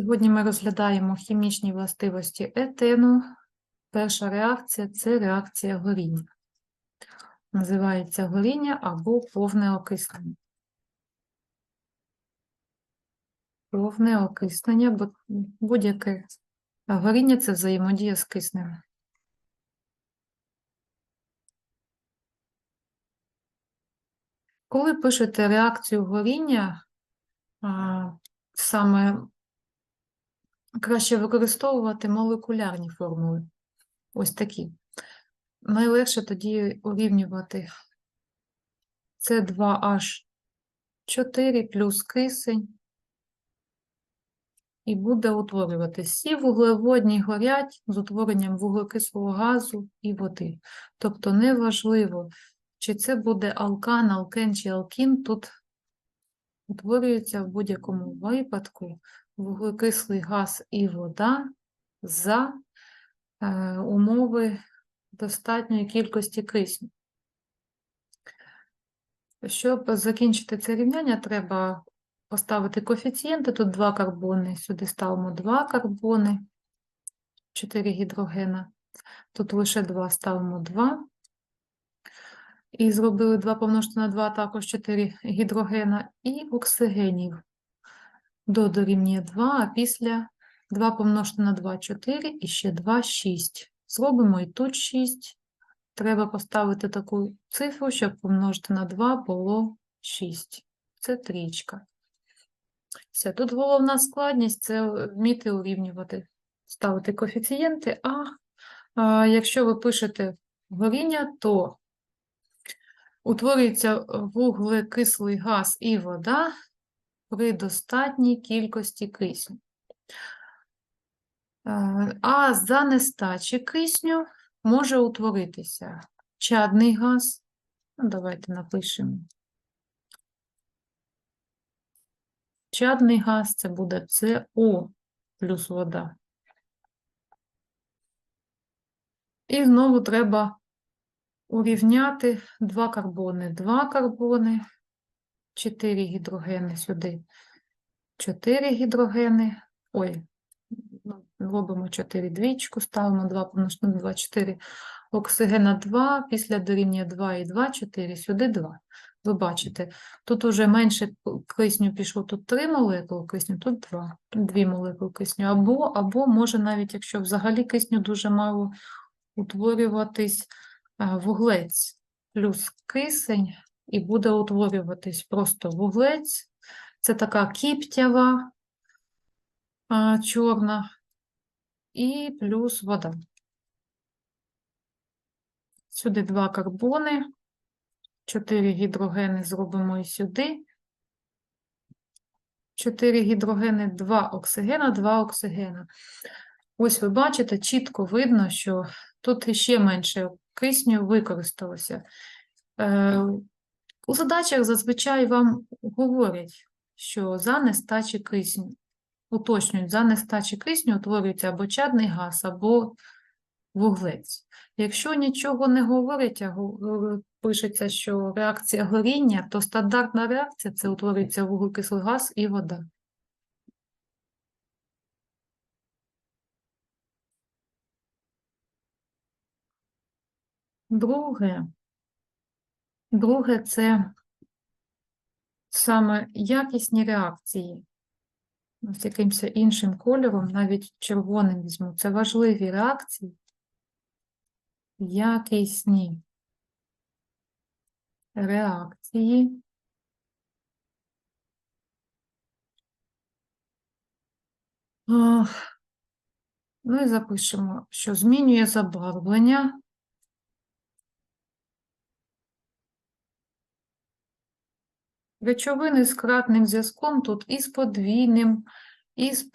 Сьогодні ми розглядаємо хімічні властивості етену. Перша реакція це реакція горіння. Називається горіння або повне окиснення. Повне окиснення, бо будь-яке горіння це взаємодія з киснем. Коли пишете реакцію горіння, саме краще використовувати молекулярні формули. Ось такі. Найлегше тоді урівнювати С2H4 плюс кисень. І буде утворюватися. Всі вуглеводні горять з утворенням вуглекислого газу і води. Тобто неважливо, чи це буде алкан, алкен чи алкін, тут утворюється в будь-якому випадку вуглекислий газ і вода за е, умови достатньої кількості кисню. Щоб закінчити це рівняння, треба поставити коефіцієнти. Тут 2 карбони, сюди ставимо 2 карбони, 4 гідрогена. Тут лише 2 ставимо 2. І зробили 2 помножити на 2, також 4 гідрогена і оксигенів до дорівнює 2, а після 2 помножити на 2 – 4 і ще 2 – 6. Зробимо і тут 6. Треба поставити таку цифру, щоб помножити на 2 було 6. Це трічка. Все, тут головна складність це вміти урівнювати, ставити коефіцієнти, а, а якщо ви пишете горіння, то утворюється вуглекислий газ і вода при достатній кількості кисню. Е, А за нестачі кисню може утворитися чадний газ. Ну, давайте напишемо. Чадний газ це буде СО плюс вода. І знову треба урівняти два карбони. Два карбони, 4 гідрогени сюди. 4 гідрогени. Ой, ну, робимо 4 двічку, ставимо 2 помножити на 2, 4. Оксигена 2, після дорівнює 2 і 2, 4, сюди 2. Ви бачите, тут уже менше кисню пішло, тут 3 молекули кисню, тут 2, 2 молекули кисню. Або, або може навіть, якщо взагалі кисню дуже мало, утворюватись вуглець плюс кисень, і буде утворюватись просто вуглець. Це така кіптява чорна, і плюс вода. Сюди два карбони, 4 гідрогени зробимо і сюди. 4 гідрогени, 2 оксигена, 2 оксигена. Ось ви бачите, чітко видно, що тут іще менше кисню використалося. У задачах зазвичай вам говорять, що за нестачі кисню, уточнюють, за нестачі кисню утворюється або чадний газ, або вуглець. Якщо нічого не говорить, а е, пишеться, що реакція горіння, то стандартна реакція це утворюється вуглекислий газ і вода. Друге, друге це саме якісні реакції. З якимось іншим кольором, навіть червоним візьму. Це важливі реакції, якісні реакції. Ну і запишемо, що змінює забарвлення. Речовини з кратним зв'язком тут і з подвійним, і з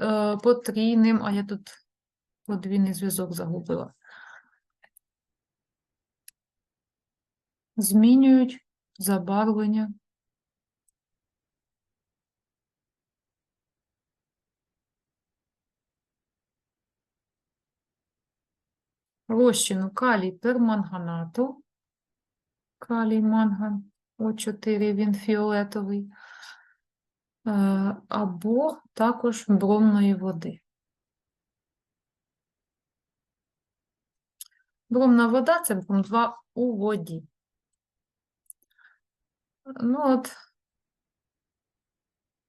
е, потрійним, а я тут подвійний зв'язок загубила. Змінюють забарвлення. Розчину калій перманганату. Калій манган О4, він фіолетовий. е, або також бромної води. Бромна вода це бром 2 у воді. Ну от,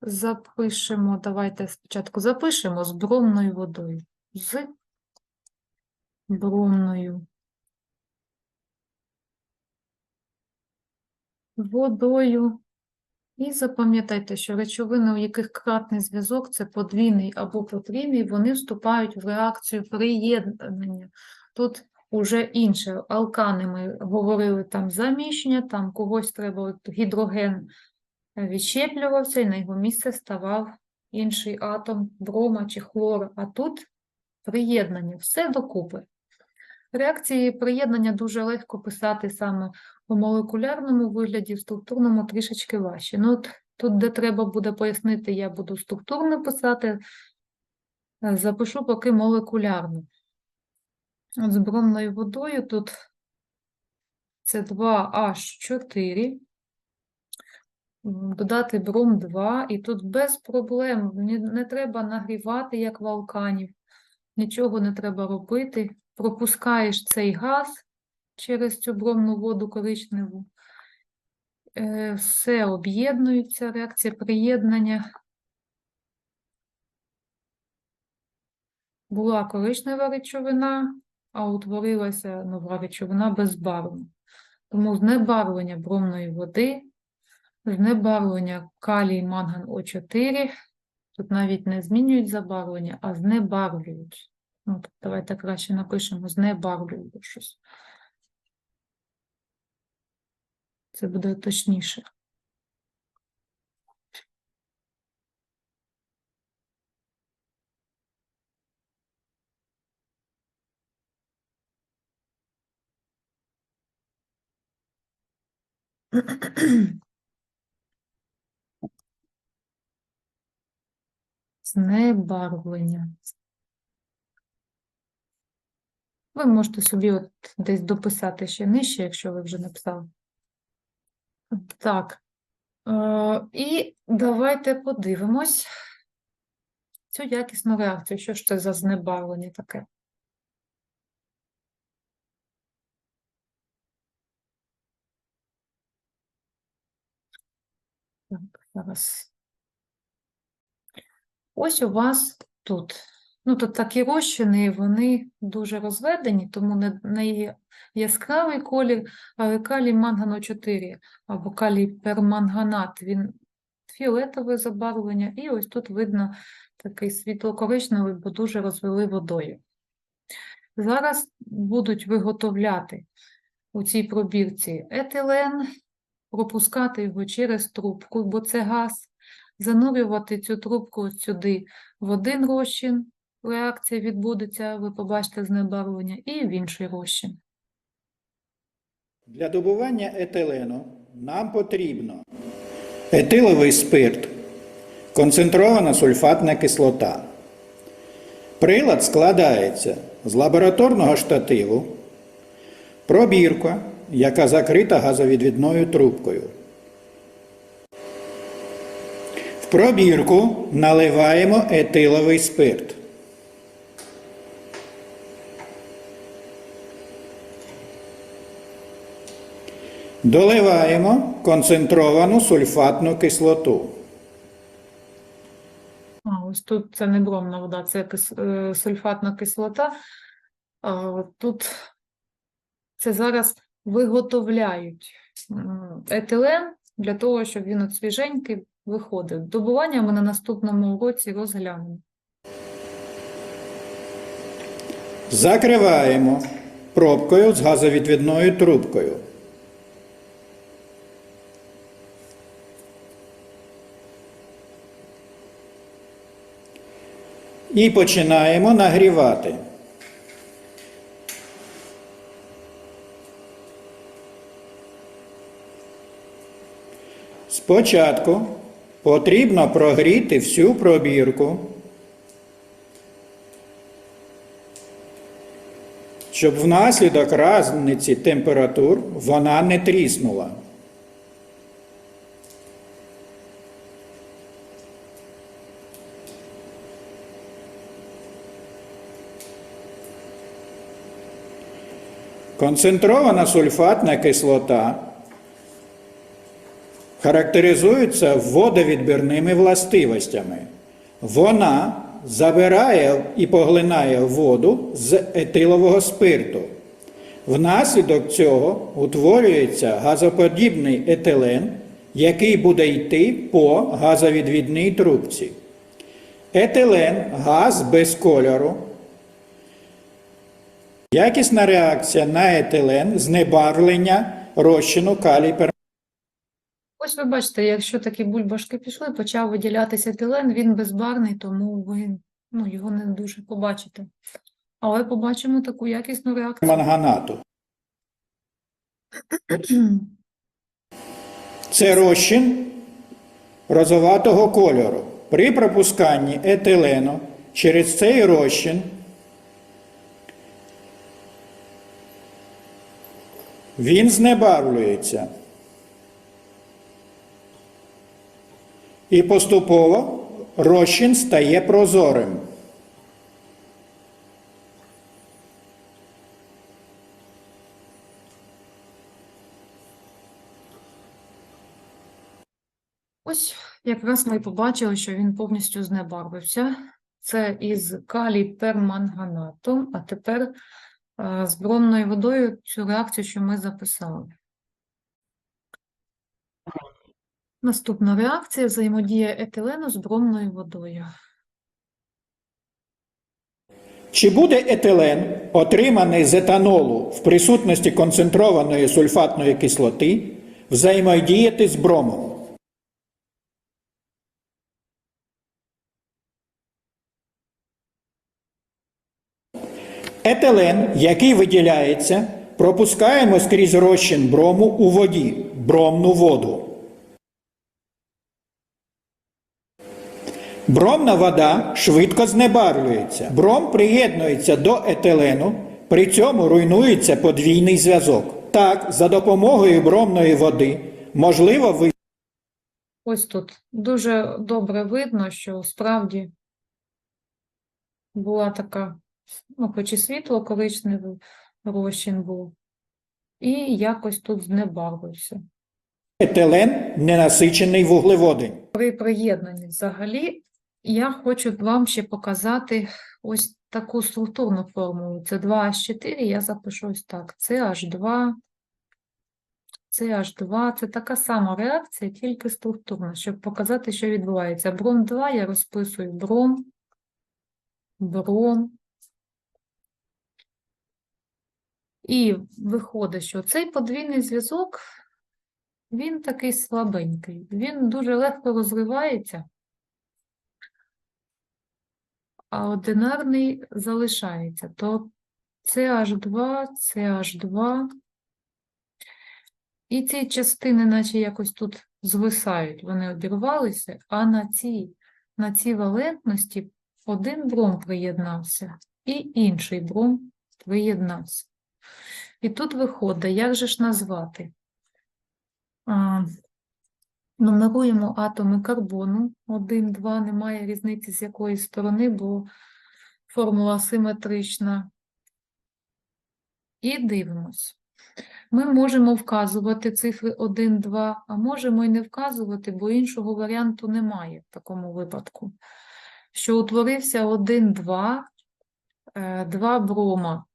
запишемо, давайте спочатку запишемо з бромною водою. З бромною водою. І запам'ятайте, що речовини, у яких кратний зв'язок, це подвійний або потрійний, вони вступають в реакцію приєднання. Тут уже інше. Алкани ми говорили там заміщення, там когось треба гідроген відщеплювався, і на його місце ставав інший атом брома чи хлора. А тут приєднання, все докупи. Реакції приєднання дуже легко писати саме у молекулярному вигляді, в структурному трішечки важче. Ну, от тут, де треба буде пояснити, я буду структурно писати, е, запишу поки молекулярно. От з бромною водою тут це 2H4, додати бром 2, і тут без проблем, не, не треба нагрівати, як в алканів, нічого не треба робити. Пропускаєш цей газ через цю бромну воду коричневу. Е, Все об'єднується, реакція приєднання. Була коричнева речовина, а утворилася нова речовина безбарвна. Тому знебарвлення бромної води, знебарвлення калій манган О4, тут навіть не змінюють забарвлення, а знебарвлюють. Ну, тут давайте краще напишемо знебарвлюють щось. Це буде точніше. Знебарвлення. Ви можете собі от десь дописати ще нижче, якщо ви вже написали. Так. Е, і давайте подивимось цю якісну реакцію. Що ж це за знебарвлення таке? Так, зараз. Ось у вас тут. Ну, тут такі розчини, вони дуже розведені, тому не, не яскравий колір, але калій мангано 4 або калій перманганат, він фіолетове забарвлення, і ось тут видно такий світло-коричневий, бо дуже розвели водою. Зараз будуть виготовляти у цій пробірці етилен, пропускати його через трубку, бо це газ, занурювати цю трубку сюди в один розчин, реакція відбудеться, ви побачите знебарвлення, і в інший розчин. Для добування етилену нам потрібно етиловий спирт, концентрована сульфатна кислота. Прилад складається з лабораторного штативу, пробірка, яка закрита газовідвідною трубкою. В пробірку наливаємо етиловий спирт. Доливаємо концентровану сульфатну кислоту. А, ось тут це не бромна вода, це кис- е, сульфатна кислота. А, тут це зараз виготовляють етилен для того, щоб він от свіженький виходив. Добування ми на наступному уроці розглянемо. Закриваємо пробкою з газовідвідною трубкою. І починаємо нагрівати. Спочатку потрібно прогріти всю пробірку. щоб внаслідок різниці температур вона не тріснула. Концентрована сульфатна кислота характеризується водовідбірними властивостями. Вона забирає і поглинає воду з етилового спирту. Внаслідок цього утворюється газоподібний етилен, який буде йти по газовідвідній трубці. Етилен газ без кольору. Якісна реакція на етилен знебарвлення розчину калій пер- Ось ви бачите, якщо такі бульбашки пішли, почав виділятися етилен, він безбарний, тому ви ну, його не дуже побачите. Але побачимо таку якісну реакцію. манганату. Це розчин розоватого кольору. При пропусканні етилену через цей розчин він знебарвлюється. І поступово розчин стає прозорим. Ось якраз ми побачили, що він повністю знебарвився. Це із калій перманганатом, а тепер з бромною водою цю реакцію, що ми записали. Наступна реакція взаємодія етилену з бромною водою. Чи буде етилен, отриманий з етанолу в присутності концентрованої сульфатної кислоти, взаємодіяти з бромом? Етилен, який виділяється, пропускаємо скрізь розчин брому у воді, бромну воду. Бромна вода швидко знебарвлюється. Бром приєднується до етилену, при цьому руйнується подвійний зв'язок. Так, за допомогою бромної води можливо ви. Ось тут дуже добре видно, що справді була така, ну, хоч і світло коричневий розчин був, і якось тут знебарвився. етилен ненасичений вуглеводень. При приєднанні взагалі я хочу вам ще показати ось таку структурну формулу. Це 2H4, я запишу ось так. CH2, CH2, це така сама реакція, тільки структурна, щоб показати, що відбувається. Бром 2 я розписую бром, бром. І виходить, що цей подвійний зв'язок, він такий слабенький, він дуже легко розривається, а одинарний залишається. То CH2, CH2. І ці частини, наче якось тут звисають, вони обірвалися, а на цій, на цій валентності один бром приєднався і інший бром приєднався. І тут виходить, як же ж назвати? Нумеруємо атоми карбону 1, 2, немає різниці з якої сторони, бо формула симетрична. І дивимось. Ми можемо вказувати цифри 1, 2, а можемо і не вказувати, бо іншого варіанту немає в такому випадку. Що утворився 1, 2, е, два брома.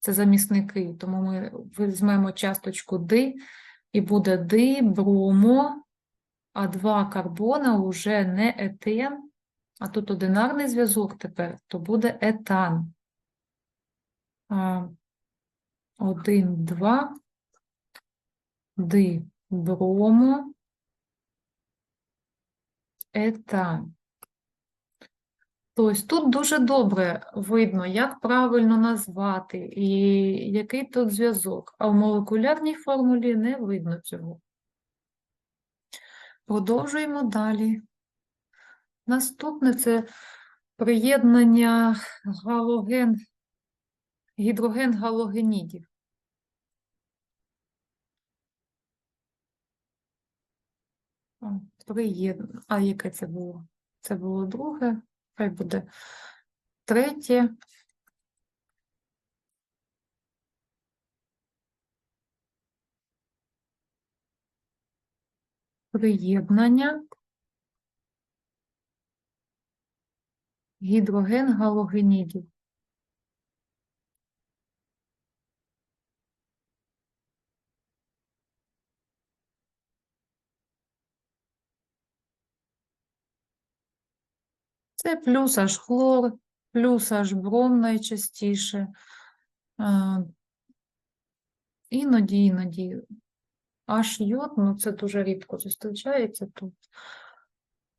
Це замісники, тому ми візьмемо часточку Д, і буде Ди, бромо, а два карбона вже не етен, а тут одинарний зв'язок тепер, то буде етан. А, Один, два, ди, бромо, етан. Тобто тут дуже добре видно, як правильно назвати і який тут зв'язок, а в молекулярній формулі не видно цього. Продовжуємо далі. Наступне це приєднання галоген, гідроген-галогенідів. О, Приєднання. А яке це було? Це було друге, хай буде третє. Приєднання. Гідроген галогенідів. Це плюс аж хлор, плюс аж бром найчастіше. Іноді, іноді аж йод, ну це дуже рідко зустрічається тут.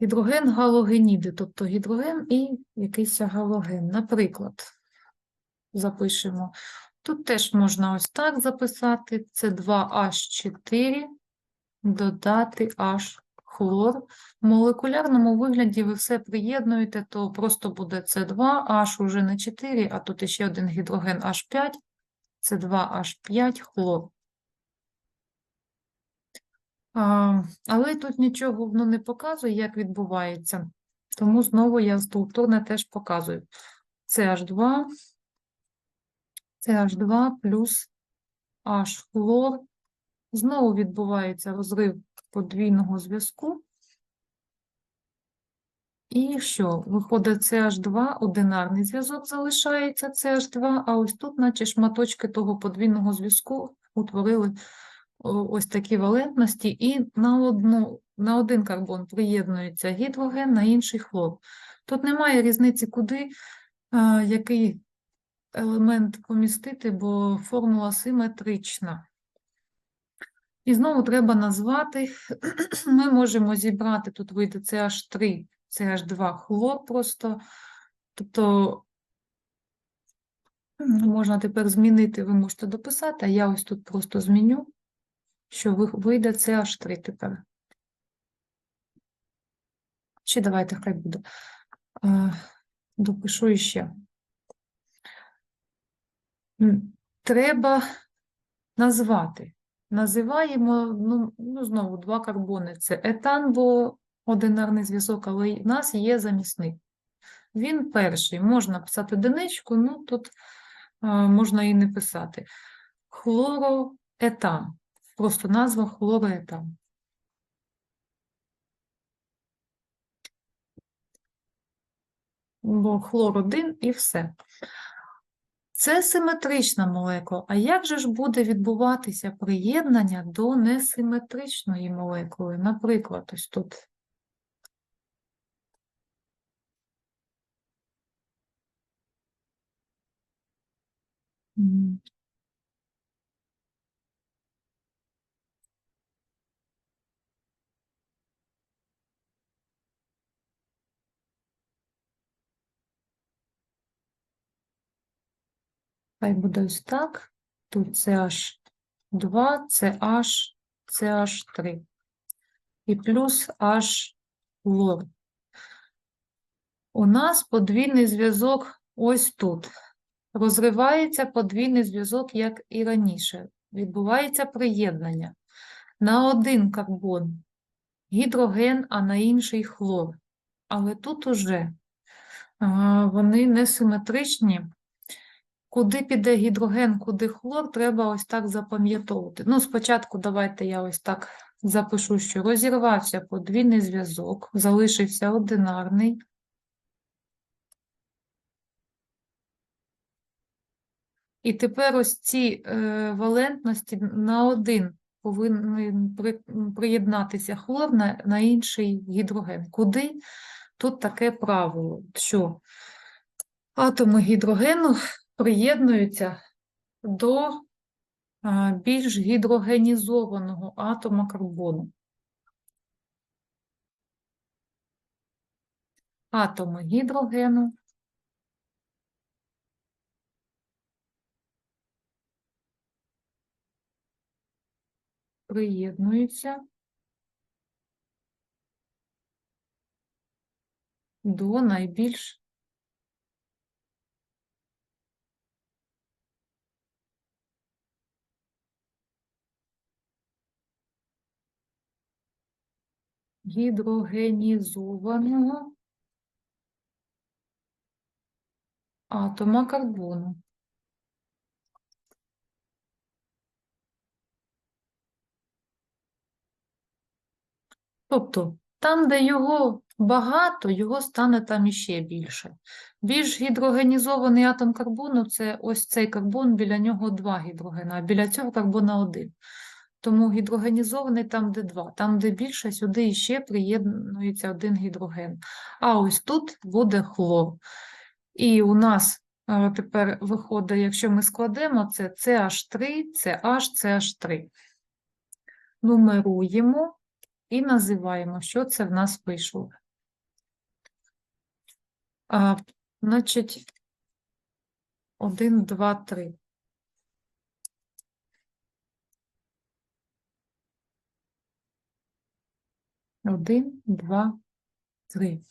Гідроген галогеніди, тобто гідроген і якийсь галоген. Наприклад, запишемо. Тут теж можна ось так записати. Це 2H4 додати H хлор. В молекулярному вигляді ви все приєднуєте, то просто буде С2, H уже не 4, а тут ще один гідроген H5, С2H5 хлор. А, але тут нічого воно не показує, як відбувається. Тому знову я структурне теж показую. CH2, CH2 плюс H хлор. Знову відбувається розрив подвійного зв'язку. І що? Виходить CH2, одинарний зв'язок залишається CH2, а ось тут, наче шматочки того подвійного зв'язку утворили ось такі валентності, і на, одну, на один карбон приєднується гідроген, на інший хлор. Тут немає різниці, куди який елемент помістити, бо формула симетрична. І знову треба назвати. Ми можемо зібрати, тут вийде CH3, CH2 хлор просто. Тобто можна тепер змінити, ви можете дописати, а я ось тут просто зміню, що вийде CH3 тепер. Чи давайте хай буде. Е, Допишу іще. Треба назвати. Називаємо, ну, ну знову два карбони. Це етан, бо одинарний зв'язок, але в нас є замісник. Він перший. Можна писати одиничку, ну тут а, можна і не писати. Хлороетан. Просто назва хлороетан. Бо хлор один і все. Це симетрична молекула. А як же ж буде відбуватися приєднання до несиметричної молекули? Наприклад, ось тут. Хай буде ось так. Тут CH2, CH, CH3. І плюс H хлор. У нас подвійний зв'язок ось тут. Розривається подвійний зв'язок, як і раніше. Відбувається приєднання. На один карбон гідроген, а на інший хлор. Але тут уже вони несиметричні. Куди піде гідроген, куди хлор, треба ось так запам'ятовувати. Ну, спочатку давайте я ось так запишу, що розірвався подвійний зв'язок, залишився одинарний. І тепер ось ці е, валентності на один повинен при, приєднатися хлор на, на інший гідроген. Куди? Тут таке правило, що атоми гідрогену приєднуються до більш гідрогенізованого атома карбону. Атоми гідрогену приєднуються до найбільш гідрогенізованого атома карбону. Тобто, там, де його багато, його стане там іще більше. Більш гідрогенізований атом карбону це ось цей карбон, біля нього два гідрогена, а біля цього карбона один. Тому гідрогенізований там, де два. Там, де більше, сюди іще приєднується один гідроген. А ось тут буде хлор. І у нас е, тепер виходить, якщо ми складемо це CH3, CH, CH3. Нумеруємо і називаємо, що це в нас вийшло. А, значить, 1, 2, 3. Один, два, три.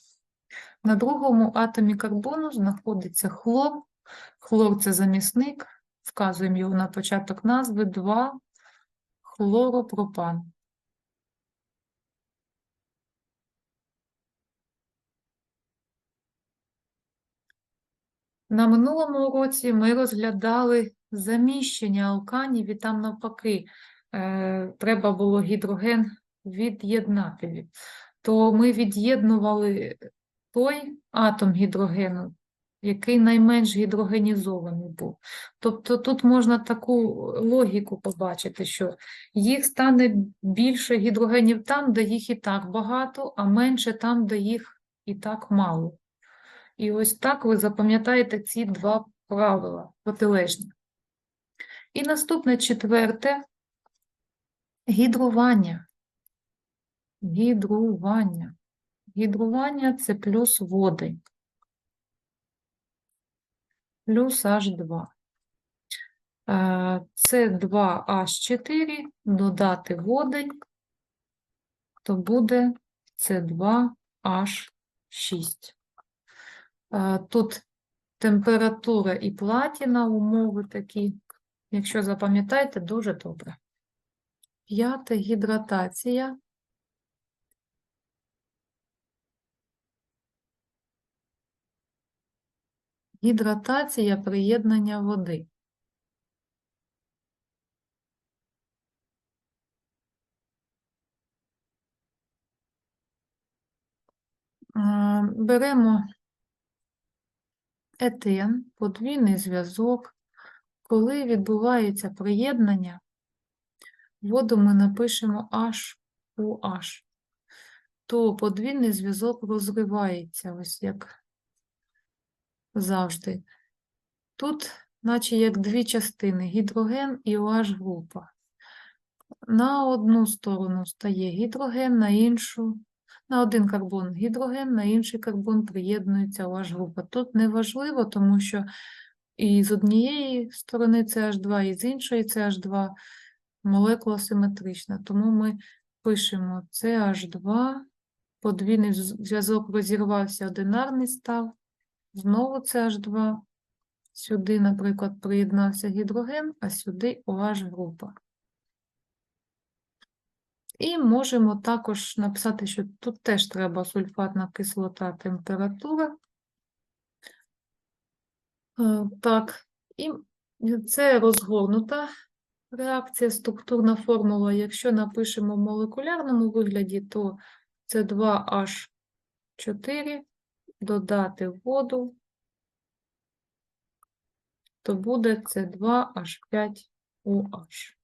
На другому атомі карбону знаходиться хлор. Хлор це замісник. Вказуємо його на початок назви 2 хлоропропан. На минулому уроці ми розглядали заміщення алканів, і там навпаки е, треба було гідроген від'єднати. То ми від'єднували той атом гідрогену, який найменш гідрогенізований був. Тобто тут можна таку логіку побачити, що їх стане більше гідрогенів там, де їх і так багато, а менше там, де їх і так мало. І ось так ви запам'ятаєте ці два правила протилежні. І наступне четверте гідрування. Гідрування. Гідрування це плюс водень. Плюс H2. Е, Це 2H4 додати водень, то буде С2H6. Е, Тут температура і платіна, умови такі. Якщо запам'ятаєте, дуже добре. П'яте гідратація. Гідратація приєднання води. Е, Беремо етен, подвійний зв'язок. Коли відбувається приєднання, воду ми напишемо H у H, то подвійний зв'язок розривається, ось як завжди. Тут, наче як дві частини, гідроген і OH група. На одну сторону стає гідроген, на іншу, на один карбон гідроген, на інший карбон приєднується OH група. Тут не важливо, тому що і з однієї сторони CH2, і з іншої CH2 молекула симетрична. Тому ми пишемо CH2, подвійний зв'язок розірвався, одинарний став. Знову CH2. Сюди, наприклад, приєднався гідроген, а сюди OH група. І можемо також написати, що тут теж треба сульфатна кислота, температура. Е, Так, і це розгорнута реакція, структурна формула. Якщо напишемо в молекулярному вигляді, то це 2H4 додати воду, то буде це 2H5OH.